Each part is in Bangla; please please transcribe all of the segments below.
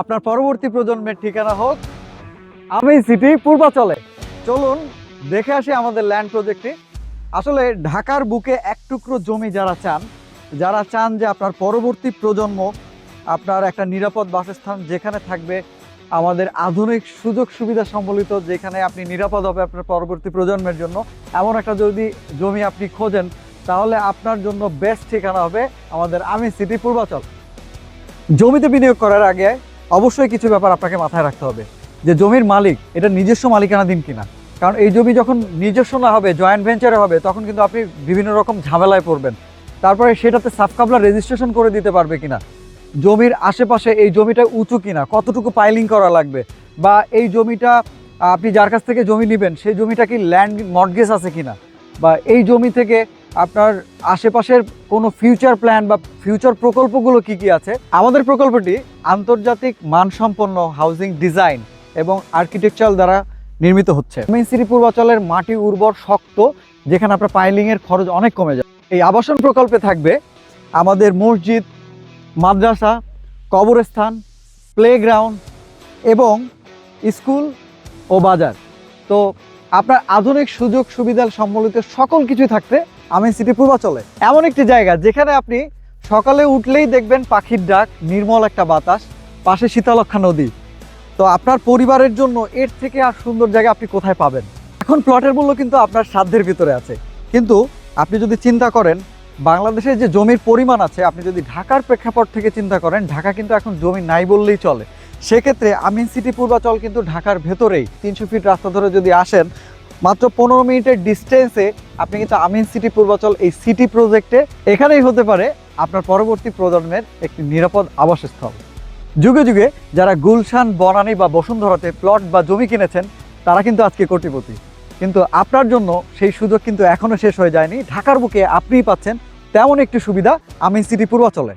আপনার পরবর্তী প্রজন্মের ঠিকানা হোক আমি সিটি পূর্বাচলে। চলুন, দেখে আসি আমাদের ল্যান্ড প্রজেক্টটি। আসলে ঢাকার বুকে এক টুকরো জমি যারা চান যারা চান যে আপনার পরবর্তী প্রজন্ম আপনার একটা নিরাপদ বাসস্থান যেখানে থাকবে, আমাদের আধুনিক সুযোগ সুবিধা সম্বলিত, যেখানে আপনি নিরাপদ হবে আপনার পরবর্তী প্রজন্মের জন্য, এমন একটা যদি জমি আপনি খোঁজেন, তাহলে আপনার জন্য বেস্ট ঠিকানা হবে আমাদের আমি সিটি পূর্বাচল। জমিতে বিনিয়োগ করার আগে অবশ্যই কিছু ব্যাপার আপনাকে মাথায় রাখতে হবে যে জমির মালিক এটা নিজস্ব মালিকানাধীন কিনা। কারণ এই জমি যখন নিজস্ব না হবে জয়েন্ট ভেঞ্চারে হবে, তখন কিন্তু আপনি বিভিন্ন রকম ঝামেলায় পড়বেন। তারপরে সেটাতে সাবকাবলা রেজিস্ট্রেশন করে দিতে পারবে কিনা। জমির আশেপাশে এই জমিটা উঁচু কিনা, কতটুকু পাইলিং করা লাগবে, বা এই জমিটা, আপনি যার কাছ থেকে জমি নেবেন, সেই জমিটা কি ল্যান্ড মর্টগেজ আছে কিনা, বা এই জমি থেকে আপনার আশেপাশের কোনো ফিউচার প্ল্যান বা ফিউচার প্রকল্পগুলো কি কি আছে? আমাদের প্রকল্পটি আন্তর্জাতিক মানসম্পন্ন হাউজিং ডিজাইন এবং আর্কিটেকচার দ্বারা নির্মিত হচ্ছে। মেইন সিটি পূর্বাচলের মাটি উর্বর, শক্ত, যেখানে আপনার পাইলিংয়ের খরচ অনেক কমে যায়। এই আবাসন প্রকল্পে থাকবে আমাদের মসজিদ, মাদ্রাসা, কবরস্থান প্লেগ্রাউন্ড এবং স্কুল ও বাজার। তো আপনার আধুনিক সুযোগ সুবিধা সম্বলিত সকল কিছু থাকতে আমি সিটি পূর্বাচলে। এমন একটি জায়গা যেখানে আপনি সকালে উঠলেই দেখবেন পাখির ডাক, নির্মল একটা বাতাস, পাশে শীতলক্ষা নদী। তো আপনার পরিবারের জন্য এর থেকে আর সুন্দর জায়গা আপনি কোথায় পাবেন? এখন প্লটের মূল্য কিন্তু আপনার সাধ্যের ভিতরে আছে। কিন্তু আপনি যদি চিন্তা করেন বাংলাদেশের যে জমির পরিমাণ আছে, আপনি যদি ঢাকার প্রেক্ষাপট থেকে চিন্তা করেন, ঢাকা কিন্তু এখন জমি নাই বললেই চলে। সেক্ষেত্রে আমিন সিটি পূর্বাচল কিন্তু ঢাকার ভেতরেই, তিনশো ফিট রাস্তা ধরে যদি আসেন মাত্র পনেরো মিনিটের ডিস্টেন্সে আপনি কিন্তু আমিন সিটি পূর্বাচল এই সিটি প্রজেক্টে এখানেই হতে পারে আপনার পরবর্তী প্রজন্মের একটি নিরাপদ আবাসস্থল। যুগে যুগে যারা গুলশান, বনানী বা বসুন্ধরাতে প্লট বা জমি কিনেছেন, তারা কিন্তু আজকে কোটিপতি। কিন্তু আপনার জন্য সেই সুযোগ কিন্তু এখনও শেষ হয়ে যায়নি। ঢাকার বুকে আপনিই পাচ্ছেন তেমন একটি সুবিধা আমিন সিটি পূর্বাচলে।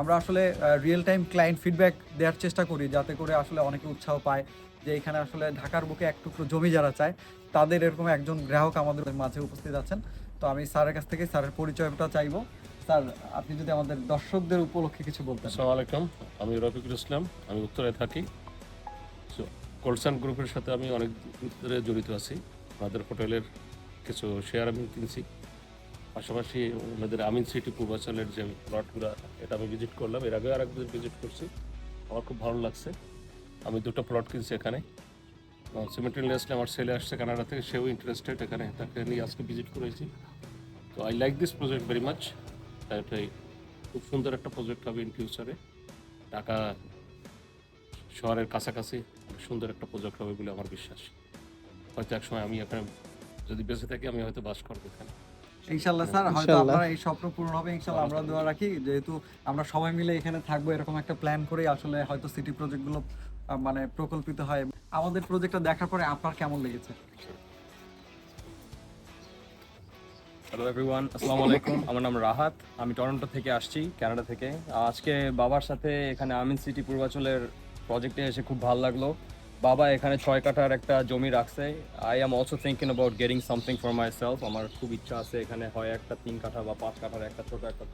আমরা আসলে রিয়েল টাইম ক্লায়েন্ট ফিডব্যাক দেওয়ার চেষ্টা করি, যাতে করে আসলে অনেকে উৎসাহ পায় যে এখানে আসলে ঢাকার বুকে এক টুকরো জমি যারা চায়, তাদের এরকম একজন গ্রাহক আমাদের মাঝে উপস্থিত আছেন। তো আমি স্যারের কাছ থেকে স্যারের পরিচয়টা চাইব। স্যার, আপনি যদি আমাদের দর্শকদের উপলক্ষে কিছু বলতেন। আসসালামু আলাইকুম, আমি রফিকুল ইসলাম, আমি উত্তরায় থাকি। কোলসান গ্রুপের সাথে আমি অনেক জড়িত আছি। আমাদের হোটেলের কিছু শেয়ার আমি কিনছি। পাশাপাশি ওনাদের আমিন সিটি পূর্বাচলের যে প্লটগুলো, এটা আমি ভিজিট করলাম। এর আগে আরেকদিন ভিজিট করছি। আমার খুব ভালো লাগছে। আমি দুটো প্লট কিনছি এখানে। সিমেন্টালিয়াসলি আমার ছেলে আসছে কানাডা থেকে, সেও ইন্টারেস্টেড এখানে। তাকে নিয়ে আজকে ভিজিট করেছি। তো I like this project very much এটাই খুব সুন্দর একটা প্রজেক্ট হবে ইন ফিউচারে ঢাকা শহরের কাছাকাছি সুন্দর একটা প্রজেক্ট হবে বলে আমার বিশ্বাস। হয়তো এক সময় আমি এখানে যদি বেঁচে থাকি, আমি হয়তো বাস করব এখানে। ইনশাল্লাহ স্যার হয়তো। আপনার এই স্বপ্ন পূরণ হবে ইনশাল্লাহ আমরা দোয়া রাখি। যেহেতু আমরা সবাই মিলে এখানে থাকব এরকম একটা প্ল্যান করে আসলে হয়তো সিটি প্রজেক্টগুলো মানে প্রকল্পিত হয়। আমাদের প্রজেক্টটা দেখার পরে আপনার কেমন লেগেছে? হ্যালো এভরিওয়ান আসসালামু আলাইকুম। আমার নাম রাহাত। আমি টরন্টো থেকে আসছি কানাডা থেকে। আজকে বাবার সাথে এখানে আমিন সিটি পূর্বাচলের প্রজেক্টে এসে খুব ভালো লাগল। বাবা এখানে ছয় কাঠার একটা জমি রাখছে। I am also thinking about getting something for myself আমার খুব ইচ্ছা আছে এখানে হয় একটা তিন কাঠা বা পাঁচ কাঠার একটা ছোট একটা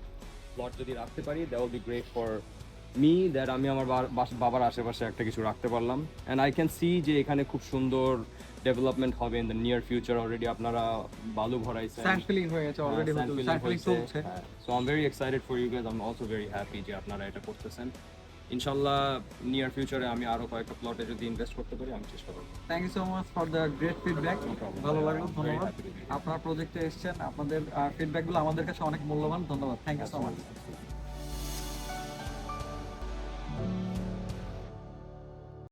প্লট যদি রাখতে পারি that will be great for me that আমি আমার বাবার আশেপাশে একটা কিছু রাখতে পারলাম। অ্যান্ড আই ক্যান সি যে এখানে খুব সুন্দর ডেভেলপমেন্ট হবে in the near future already আপনারা বালু ভরাইছেন। So I am very excited for you guys I am also very happy যে আপনারা এটা করতেছেন। ইনশাল্লাহ নিয়ার ফিউচারে আমি আরও কয়েকটা প্লটে যদি ইনভেস্ট করতে পারি আমি চেষ্টা করব। Thank you so much for the great feedback ভালো লাগল ধন্যবাদ. আপনার প্রজেক্টে এসেছেন আপনাদের ফিডব্যাকগুলো আমাদের কাছে অনেক মূল্যবান ধন্যবাদ। Thank you so much